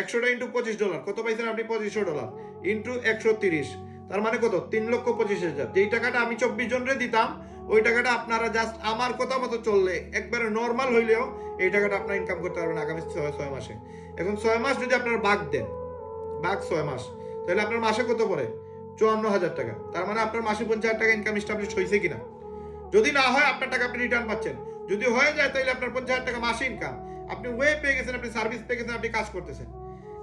একশোটা ইন্টু পঁচিশ ডলার কত পাইছেন আপনি? পঁচিশশো ডলার ইন্টু একশো তিরিশ। তার মানে কত? তিন লক্ষ পঁচিশ হাজার। যেই টাকাটা আমি চব্বিশ জনরে দিতাম, ওই টাকাটা আপনারা জাস্ট আমার কথা মতো চললে, একবারে নর্মাল হইলেও এই টাকাটা আপনার ইনকাম করতে পারবেন আগামী ছয় ছয় মাসে। এখন ছয় মাস যদি আপনার বাঘ দেন, বাঘ ছয় মাস, তাহলে আপনার মাসে কত পড়ে? চুয়ান্ন হাজার টাকা। তার মানে আপনার মাসে পঞ্চাশ হাজার টাকা ইনকাম স্টাবলিশ হয়েছে কিনা? যদি না হয়, আপনার টাকা আপনি রিটার্ন পাচ্ছেন। যদি হয়ে যায়, তাহলে আপনার পঞ্চাশ হাজার টাকা মাসে ইনকাম আপনি ওয়ে পেয়ে গেছেন, আপনি সার্ভিস পেয়ে গেছেন, আপনি কাজ করতেছেন।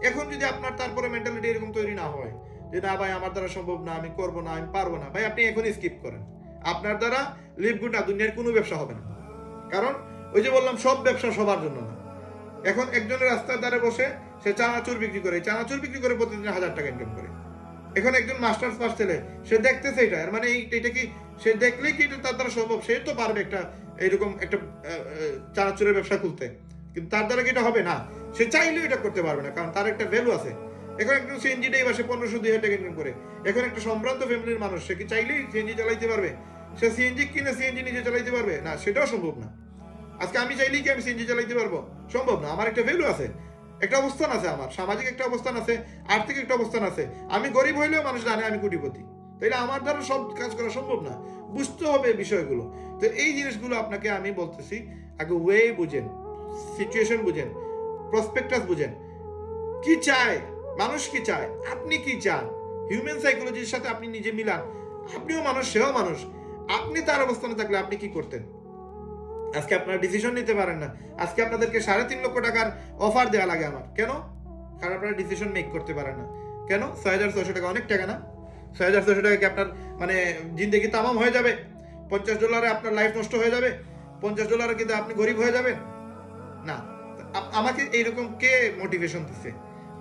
এখন যদি আপনার তারপরে মেন্টালিটি এরকম তৈরি না হয় যে, না ভাই, আমার দ্বারা সম্ভব না, আমি করব না, আমি পারব না। ভাই, আপনি এখনই স্কিপ করেন। আপনার দ্বারা লিভ গুড না, দুনিয়ার কোনো ব্যবসা হবে না। কারণ ওই যে বললাম, সব ব্যবসা সবার জন্য না। এখন একজনের রাস্তার ধারে বসে, সে চানাচুর বিক্রি করে চানাচুর বিক্রি করে প্রতিদিন হাজার টাকা ইনকাম করে। এখন একজন মাস্টার্স পাস ছেলে, সে দেখতেছে এটা মানে এই- এটা কি সে দেখলেই কি এটা তার দ্বারা সম্ভব? সে তো পারবে একটা এইরকম একটা চানাচুরের ব্যবসা খুলতে। কিন্তু তার দ্বারা কি এটা হবে? না। সে চাইলেও এটা করতে পারবে না, কারণ তার একটা ভ্যালু আছে। এখন একজন সিএনজি ডে মাসে পনেরোশো, দুই হাজার টাকা করে। এখন একটা সম্ভ্রান্ত ফ্যামিলির মানুষ, সে কি চাইলেই সিএনজি চালাইতে পারবে? সে সিএনজি কিনে সিএনজি নিজে চালাইতে পারবে? না, সেটাও সম্ভব না। আজকে আমি চাইলেই কি আমি সিএনজি চালাইতে পারব? সম্ভব না। আমার একটা ভ্যালু আছে। একটা অবস্থান আছে আমার। সামাজিক একটা অবস্থান আছে, আর্থিক একটা অবস্থান আছে। আমি গরিব হইলেও মানুষ জানে আমি কোটিপতি। তাইলে আমার দ্বারা সব কাজ করা সম্ভব না। বুঝতে হবে বিষয়গুলো। তো এই জিনিসগুলো আপনাকে আমি বলতেছি, আগে ওয়ে বুঝেন। সিচুয়েশন বুঝেন প্রসপেক্টাস বুঝেন। কি চায়? মানুষ কি চায়? আপনি কি চান? হিউম্যান সাইকোলজির সাথে আপনি নিজে মিলান। আপনিও মানুষ, সেও মানুষ। আপনি তার অবস্থানে থাকলে আপনি কি করতেন? আজকে আপনারা ডিসিশন নিতে পারেন না। আজকে আপনাদেরকে সাড়ে তিন লক্ষ টাকার অফার দেওয়া লাগে আমার। কেন? কারণ আপনারা ডিসিশন মেক করতে পারেন না। কেন? ছয় হাজার ছয়শো টাকা অনেক টাকা না? ছয় হাজার ছয়শো টাকা কি আপনার মানে জিন্দগি তামাম হয়ে যাবে? পঞ্চাশ ডলারে আপনার লাইফ নষ্ট হয়ে যাবে? পঞ্চাশ ডলারে কিন্তু আপনি গরিব হয়ে যাবেন? না আমাকে এইরকম কে মোটিভেশন দিচ্ছে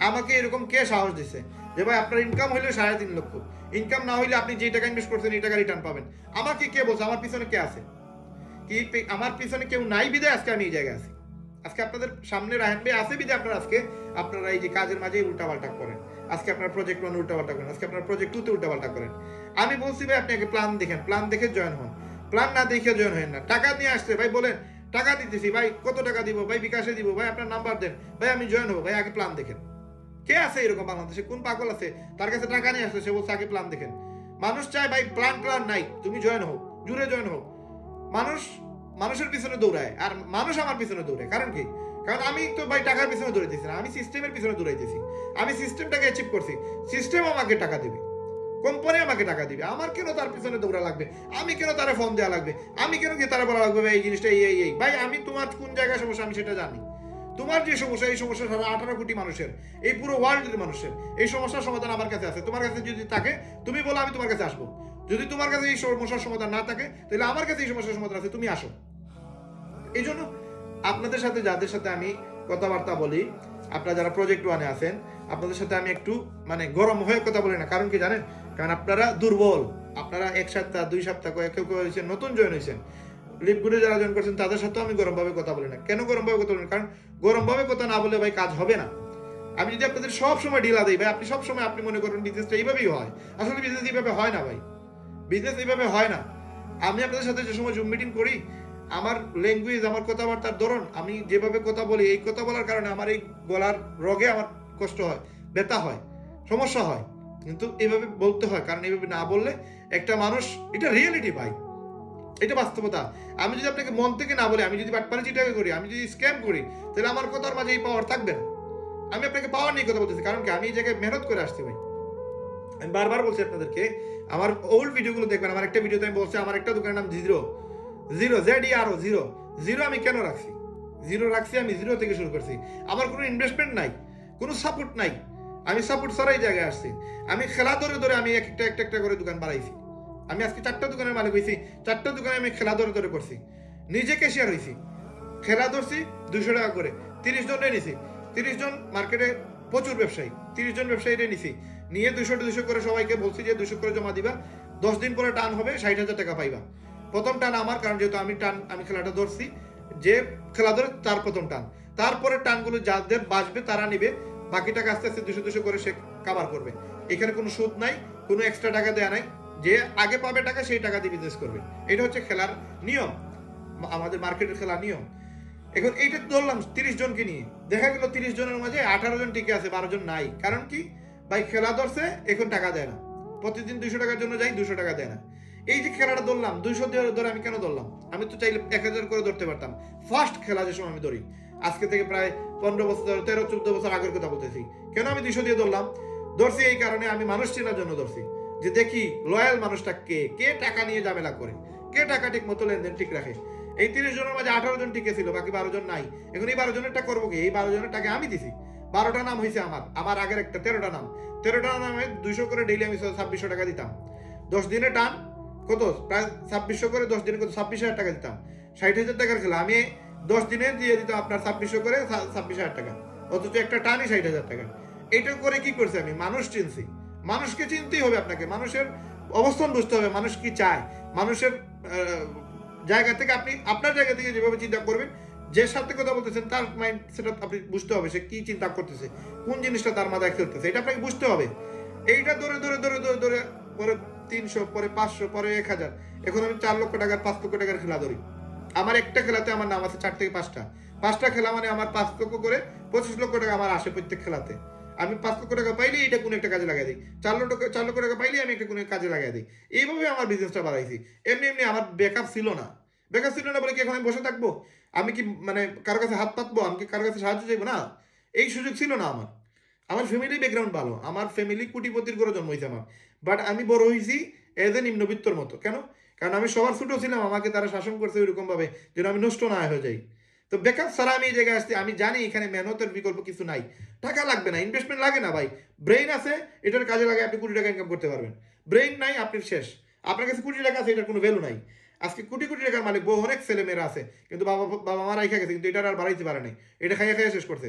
আমাকে এরকম কে সাহস দিচ্ছে যে ভাই, আপনার ইনকাম হইলে সাড়ে তিন লক্ষ। ইনকাম না হইলে আপনি যে টাকা ইনভেস্ট করছেন, এই টাকা রিটার্ন পাবেন। আমাকে কে বলছে? আমার পিছনে কে আছে? কি আমার পিছনে কেউ নাই বিদায় আজকে আমি এই জায়গায় আছি? আজকে আপনাদের সামনে রাহেন ভাই আছে বিদায় আপনারা আজকে আপনারা এই যে কাজের মাঝে উল্টাপাল্টা করেন। আজকে আপনার প্রজেক্ট ওয়ান উল্টাপাল্টা করেন। আজকে আপনার প্রজেক্ট টুতে উল্টাপাল্টা করেন। আমি বলছি, ভাই, আপনি আগে প্ল্যান দেখেন। প্ল্যান দেখে জয়েন হন। প্ল্যান না দেখে জয়েন হন না। টাকা নিয়ে আসছে। ভাই, বলেন টাকা দিতেছি, ভাই, কত টাকা দিব? ভাই, বিকাশে দিব। ভাই, আপনার নাম্বার দেন। ভাই, আমি জয়েন হব। ভাই, আগে প্ল্যান দেখেন। কে আছে এরকম বাংলাদেশে? কোন পাগল আছে? তার কাছে টাকা নিয়ে আসছে, সে বলছে, আগে প্ল্যান দেখেন। মানুষ চায়, ভাই প্ল্যান প্ল্যান নাই, তুমি জয়েন হোক জুড়ে জয়েন হোক মানুষ, মানুষের পিছনে দৌড়ায়, আর মানুষ আমার পিছনে দৌড়ায় কারণ কি? কারণ আমি তো, ভাই, টাকার পিছনে দৌড়াইতেছি না, আমি সিস্টেমের পিছনে দৌড়াইতেছি। আমি সিস্টেমটাকে অ্যাচিভ করছি। সিস্টেম আমাকে টাকা দেবে। কোম্পানি আমাকে টাকা দিবে। আমার কেন তার পিছনে দৌড়া লাগবে? আমি কেন তারা ফোন দেওয়া লাগবে? আমি কেন কি তারা বলা লাগবে? এই জিনিসটা এই এই ভাই, আমি তোমার কোন জায়গায় সমস্যা? আমি সেটা জানি। তোমার যে সমস্যা, এই সমস্যা সারা আঠারো কোটি মানুষের, এই পুরো ওয়ার্ল্ডের মানুষের, এই সমস্যার সমাধান আমার কাছে আছে। তোমার কাছে যদি থাকে, তুমি বলো, আমি তোমার কাছে আসব। যদি তোমার কাছে এই সমস্যার সমাধান না থাকে, তাহলে আমার কাছে এই সমস্যার সমাধান আছে, তুমি আসো। এই জন্য আপনাদের সাথে, যাদের সাথে আমি কথাবার্তা বলি, আপনারা যারা প্রজেক্ট ওয়ানে আছেন, আপনাদের সাথে আমি একটু মানে গরম হয়ে কথা বলি না। কারণ কি জানেন? কারণ আপনারা দুর্বল। আপনারা এক সপ্তাহ, দুই সপ্তাহ কেউ কেউ হয়েছেন, নতুন জয়েন হয়েছেন। লিপগুডে যারা জয়েন করছেন, তাদের সাথেও আমি গরমভাবে কথা বলি না। কেন গরমভাবে কথা বলি না? কারণ গরমভাবে কথা না বলে ভাই কাজ হবে না। আমি যদি আপনাদের সব সময় ঢিলা দিই, ভাই আপনি সব সময় আপনি মনে করেন বিজনেসটা এইভাবেই হয়। আসলে বিজনেস এইভাবে হয় না ভাই। বিজনেস এইভাবে হয় না। আমি আপনাদের সাথে যে সময় জুম মিটিং করি, আমার ল্যাঙ্গুয়েজ আমার কথাবার্তার ধরন, আমি যেভাবে কথা বলি, এই কথা বলার কারণে আমার এই গলার রগে আমার কষ্ট হয়, ব্যথা হয়, সমস্যা হয়। কিন্তু এভাবে বলতে হয়, কারণ এইভাবে না বললে একটা মানুষ, এটা রিয়েলিটি ভাই। এটা বাস্তবতা। আমি যদি আপনাকে মন থেকে না বলি, আমি যদি বাটপারি চিটাকে করি, আমি যদি স্ক্যাম করি, তাহলে আমার কথার মাঝে এই পাওয়ার থাকবে না। আমি আপনাকে পাওয়ার নিয়ে কথা বলতেছি, কারণ কি? আমি এই জায়গায় মেহনত করে আসছি ভাই। আমি বারবার বলছি আপনাদেরকে, আমার ওল্ড ভিডিওগুলো দেখবেন, আমার একটা ভিডিওতে আমি বলছি, আমার একটা দোকানের নাম জিরো জিরো জেড ই আরও জিরো জিরো আমি কেন রাখছি? জিরো রাখছি, আমি জিরো থেকে শুরু করছি। আমার কোনো ইনভেস্টমেন্ট নাই, কোনো সাপোর্ট নাই। আমি সাপোর্ট ছাড়াই জায়গায় আসছি। আমি খেলা ধরে ধরে আমি এক একটা একটা একটা করে দোকান বাড়াইছি আমি আজকে চারটা দোকানের মালিক হয়েছি চারটা দোকানে আমি খেলা ধরে ধরে করছি। নিজে ক্যাশিয়ার হয়েছি খেলা ধরছি দুশো টাকা করে। তিরিশ জন নিছি। তিরিশ জন মার্কেটে প্রচুর ব্যবসায়ী। তিরিশ জন ব্যবসায়ীরে নিছি। নিয়ে দুশো দুশো করে সবাইকে বলছি যে দুশো করে জমা দিবা। দশ দিন পরে টান হবে, ষাট হাজার টাকা পাইবা। প্রথম টান আমার, কারণ যেহেতু আমি টান, আমি খেলাটা ধরছি, যে খেলা ধরে তার প্রথম টান। তারপরে টানগুলো যাদের বাঁচবে তারা নিবে। বাকি টাকা আস্তে আস্তে দুশো দুশো করে সে কাভার করবে। এখানে কোনো সুদ নাই, কোনো এক্সট্রা টাকা দেওয়া নাই। যে আগে পাবে টাকা, সেই টাকা দিয়ে বিজনেস করবে। এটা হচ্ছে খেলার নিয়ম, আমাদের মার্কেটের খেলার নিয়ম। এখন এইটা ধরলাম, তিরিশ জনকে নিয়ে। দেখা গেল তিরিশ জনের মাঝে আঠারো জন টিকে আছে, বারো জন নাই। কারণ কি? ভাই, খেলা ধরছে, এখন টাকা দেয় না। প্রতিদিন দুইশো টাকার জন্য যাই, দুশো টাকা দেয় না। এই যে খেলাটা ধরলাম দুইশো ধরে আমি কেন ধরলাম? আমি তো চাইলে এক হাজার করে ধরতে পারতাম। ফার্স্ট খেলা যে সময় আমি ধরি আজকে থেকে প্রায় পনেরো বছর তেরো, চোদ্দ বছর আগের কথা বলতেছি। কেন আমি দুইশো দিয়ে ধরলাম? ধরছি এই কারণে আমি মানুষ চেনার জন্য ধরছি। যে দেখি লয়াল মানুষটা কে? কে টাকা নিয়ে ঝামেলা করে? কে টাকা ঠিক মতো লেনদেন ঠিক রাখে? এই তিরিশ জনের মাঝে আঠারো জন টিকে ছিল, বাকি বারো জন নাই। এখন এই বারো জনের জনেরটা করব কি? এই বারো জনের টাকা আমি দিছি। বারোটা নাম হয়েছে আমার। আমার আগের একটা, তেরোটা নাম। তেরোটা নামে দুইশো করে ডেইলি আমি ছাব্বিশশো টাকা দিতাম। দশ দিনে টান, কত? প্রায় ছাব্বিশশো করে দশ দিনে কত? ছাব্বিশ হাজার টাকা দিতাম। ষাট হাজার টাকার খেলা। আমি দশ দিনে দিয়ে দিতাম আপনার ছাব্বিশশো করে ছাব্বিশ হাজার টাকা। অথচ একটা টানই ষাট হাজার টাকা। এটা করে কি করছে আমি? মানুষ চিনছি। মানুষকে চিনতেই হবে আপনাকে। মানুষের অবস্থান বুঝতে হবে, মানুষ কি চায়। মানুষের জায়গা থেকে আপনি আপনার জায়গা থেকে যেভাবে চিন্তা করবেন, যে সাথে কথা বলতেছেন, তার মাইন্ড সেটা আপনি বুঝতে হবে, সে কি চিন্তা করতেছে, কোন জিনিসটা তার মাথায় খেলতেছে, এটা আপনাকে বুঝতে হবে। এইটা ধরে ধরে ধরে ধরে ধরে, পরে তিনশো, পরে পাঁচশো, পরে এক হাজার। এখন আমি চার লক্ষ টাকার, পাঁচ লক্ষ টাকার খেলা ধরি। আমার একটা খেলাতে আমার নাম আছে চার থেকে পাঁচটা। পাঁচটা খেলা মানে আমার পাঁচ লক্ষ করে, পঁচিশ লক্ষ টাকা আমার আসে প্রত্যেক খেলাতে। আমি পাঁচ লক্ষ টাকা পাইলেই এটা কোনো একটা কাজে লাগাই দিই। চার লক্ষ চার লক্ষ টাকা পাইলেই আমি একটা কোনো কাজে লাগাই দিই। এইভাবে আমার বিজনেসটা বাড়াইছি। এমনি এমনি আমার ব্যাকআপ ছিল না। ব্যাকআপ ছিল না বলে কি এখন আমি বসে থাকব? আমি কি মানে কারও কাছে হাত পাতবো? আমি কি কারও কাছে সাহায্য চাইব? না। এই সুযোগ ছিল না আমার। আমার ফ্যামিলি ব্যাকগ্রাউন্ড ভালো। আমার ফ্যামিলি কোটিপতির করে জন্ম হয়েছে আমার। বাট আমি বড় হয়েছি এজ এ নিম্নবিত্তর মতো। কেন? কারণ আমি সবার ছোট ছিলাম, আমাকে তারা শাসন করছে ওইরকম ভাবে যেন আমি নষ্ট না হয়ে যাই। তো বেকার ছাড়া আমি এই জায়গায় আসছি, আমি জানি এখানে মেহনতের বিকল্প কিছু নাই। টাকা লাগবে না ইনভেস্টমেন্ট লাগে না ভাই। ব্রেইন আছে, এটার কাজে লাগে আপনি কোটি টাকা ইনকাম করতে পারবেন। ব্রেইন নাই, আপনি শেষ। আপনার কাছে কোটি টাকা আছে, এটার কোনো ভ্যালু নাই। আজকে কোটি কোটি টাকার মালিক বহু অনেক ছেলে মেয়েরা আছে, কিন্তু বাবা বাবা মা রাইখা গেছে, কিন্তু এটা আর বাড়াইতে পারে নাই। এটা খাইয়া খাইয়া শেষ করছে।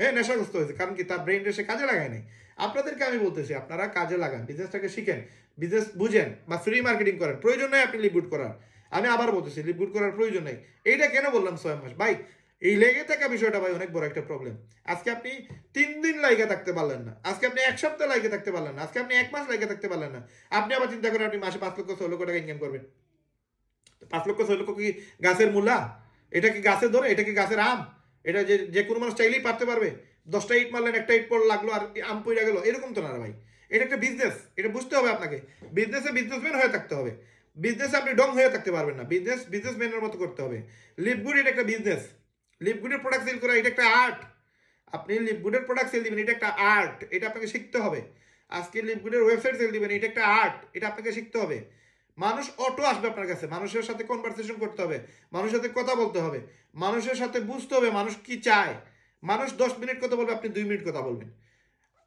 হ্যাঁ নেশাগ্রস্ত হয়েছে, কারণ কি তার ব্রেন সে কাজে লাগায় নাই। আপনাদেরকে আমি বলতেছি, আপনারা কাজে লাগান বিজনেসটাকে শিখেন। বিজনেস বুঝেন বা ফ্রি মার্কেটিং করেন, প্রয়োজন নাই আপনি লিপগুড করার। আমি আবার বলতেছি লিপগুড করার প্রয়োজন নেই। এইটা কেন বললাম ছয় মাস? ভাই, এই লেগে থাকা বিষয়টা ভাই অনেক বড় একটা প্রবলেম আজকে আপনি তিন দিন লাইগে থাকতে পারলেন না। আজকে আপনি এক সপ্তাহ লাইগে থাকতে পারলেন না। আজকে আপনি এক মাস লাইগে থাকতে পারলেন না। আপনি আবার চিন্তা করেন আপনি মাসে পাঁচ লক্ষ, ছয় লক্ষ টাকা ইনকাম করবেন। পাঁচ লক্ষ, ছয় লক্ষ কি গাছের মূলা? এটা কি গাছের ধরে? এটা কি গাছের আম? এটা যে যে কোনো মানুষ চাইলেই পারতে পারবে। দশটা ইট মারলেন, একটা ইট পর লাগল আর আম পইরা গেলো। এরকম তো না ভাই। এটা একটা বিজনেস এটা বুঝতে হবে আপনাকে। বিজনেসে বিজনেসম্যান হয়ে থাকতে হবে। বিজনেসে আপনি ডং হয়ে থাকতে পারবেন না। বিজনেস বিজনেসম্যানের মতো করতে হবে। লিপগুড এটা একটা বিজনেস লিপগুডের প্রোডাক্ট সেল করা, এটা একটা আর্ট আপনি লিপগুডের প্রোডাক্ট সেল দিবেন, এটা একটা আর্ট এটা আপনাকে শিখতে হবে। আজকে লিপগুডের ওয়েবসাইট সেল দিবেন, এটা একটা আর্ট এটা আপনাকে শিখতে হবে। মানুষ অটো আসবে আপনার কাছে। মানুষের সাথে কনভারসেশন করতে হবে। মানুষের সাথে কথা বলতে হবে। মানুষের সাথে বুঝতে হবে মানুষ কি চায়। মানুষ দশ মিনিট কথা বলবে, আপনি দুই মিনিট কথা বলবেন।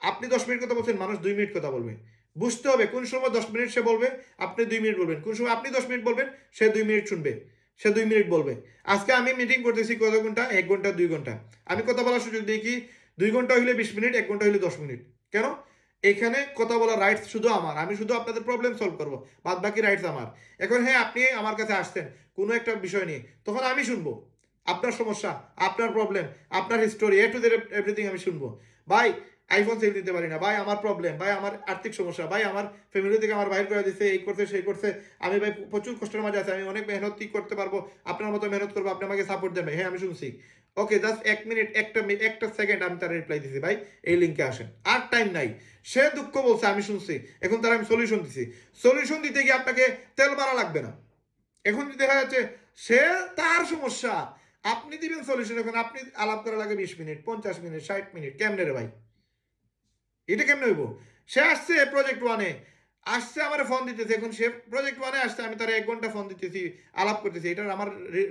আপনি দশ মিনিট কথা বলছেন, মানুষ দুই মিনিট কথা বলবে। বুঝতে হবে কোন সময় দশ মিনিট সে বলবে, আপনি দুই মিনিট বলবেন। কোন সময় আপনি দশ মিনিট বলবেন, সে দুই মিনিট শুনবে, সে দুই মিনিট বলবে। আজকে আমি মিটিং করতেছি কত ঘণ্টা? এক ঘণ্টা, দুই ঘণ্টা। আমি কথা বলার সুযোগ দিই কি? দুই ঘণ্টা হইলে বিশ মিনিট, এক ঘণ্টা হইলে দশ মিনিট। কেন? এখানে কথা বলার রাইটস শুধু আমার। আমি শুধু আপনাদের প্রবলেম সলভ করব। বাদ বাকি রাইটস আমার। এখন হ্যাঁ আপনি আমার কাছে আসছেন কোনো একটা বিষয় নিয়ে। তখন আমি শুনব। আপনার সমস্যা, আপনার প্রবলেম আপনার history A to Z everything আমি শুনব। ভাই আইফোন সেল দিতে পারি না। ভাই, আমার প্রবলেম ভাই, আমার আর্থিক সমস্যা, ভাই, আমার ফ্যামিলি থেকে আমার বাইর করে দিচ্ছে এই করছে, সেই করছে। আমি ভাই প্রচুর কষ্টের মাঝে আছে, আমি অনেক মেহনত কি করতে পারব, আপনার মতো মেহনত করব, আপনি আমাকে সাপোর্ট দেবেন হ্যাঁ আমি শুনছি। ওকে জাস্ট এক মিনিট একটা একটা সেকেন্ড আমি তার রিপ্লাই দিছি ভাই, এই লিঙ্কে আসেন। আর টাইম নাই। সে দুঃখ বলছে, আমি শুনছি। এখন তার আমি সলিউশন দিছি। সলিউশন দিতে গিয়ে আপনাকে তেল মারা লাগবে না। এখন যদি দেখা যাচ্ছে সে তার সমস্যা, আপনি দিবেন সলিউশন এখন আপনি আলাপ করা লাগে বিশ মিনিট পঞ্চাশ মিনিট ষাট মিনিট কেমনে রে ভাই? এটা কেমনে হইব? সে আসছে প্রজেক্ট ওয়ানে আসছে আমার ফোন দিতেছে, এখন সে প্রজেক্ট ওয়ানে আসছে, আমি তার এক ঘণ্টা ফোন দিতেছি, আলাপ করতেছি, এটার আমার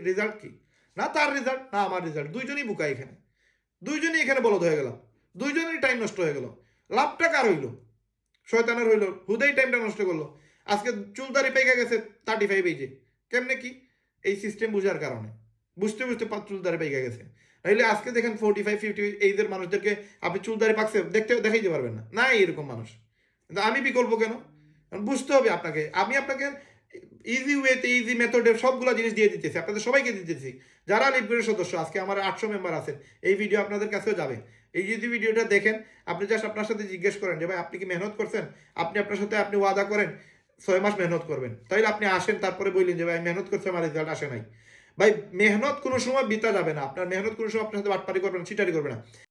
রেজাল্ট কি? না তার রেজাল্ট না আমার রেজাল্ট দুইজনই বুকা এখানে। দুইজনই এখানে বলদ হয়ে গেল। দুইজনেরই টাইম নষ্ট হয়ে গেল। লাভটা কার হইল? শয়তানের হইল। হুদেই টাইমটা নষ্ট করল। আজকে চুলদারি পেকে গেছে থার্টি ফাইভ এইজে কেমনে কি? এই সিস্টেম বুঝার কারণে। বুঝতে বুঝতে চুলদারি পেকে গেছে। নাহলে আজকে দেখেন ফোর্টি ফাইভ ফিফটি এইজের মানুষদেরকে আপনি চুলদারি পাকছে, দেখতে, দেখাইতে পারবেন না। না এরকম মানুষ। কিন্তু আমি বিকল্প কেন? বুঝতে হবে আপনাকে। আমি আপনাকে ইজি ওয়েতে ইজি মেথডে সবগুলো জিনিস দিয়ে দিতেছি, আপনাদের সবাইকে দিতেছি। যারা লিপগুড়ের সদস্য, আজকে আমার আটশো মেম্বার আছেন, এই ভিডিও আপনাদের কাছেও যাবে। এই যদি ভিডিওটা দেখেন, আপনি জাস্ট আপনার সাথে জিজ্ঞেস করেন যে, ভাই, আপনি কি মেহনত করছেন? আপনি আপনার সাথে আপনি ওয়াদা করেন? ছয় মাস মেহনত করবেন। তাইলে আপনি আসেন, তারপরে বললেন যে, ভাই, মেহনত করছে, আমার রেজাল্ট আসে নাই। ভাই, মেহনত কোনো সময় বিতা যাবে না। আপনার মেহনত কোনো সময় আপনার সাথে বাটপারি করবে না চিটারি করবে না।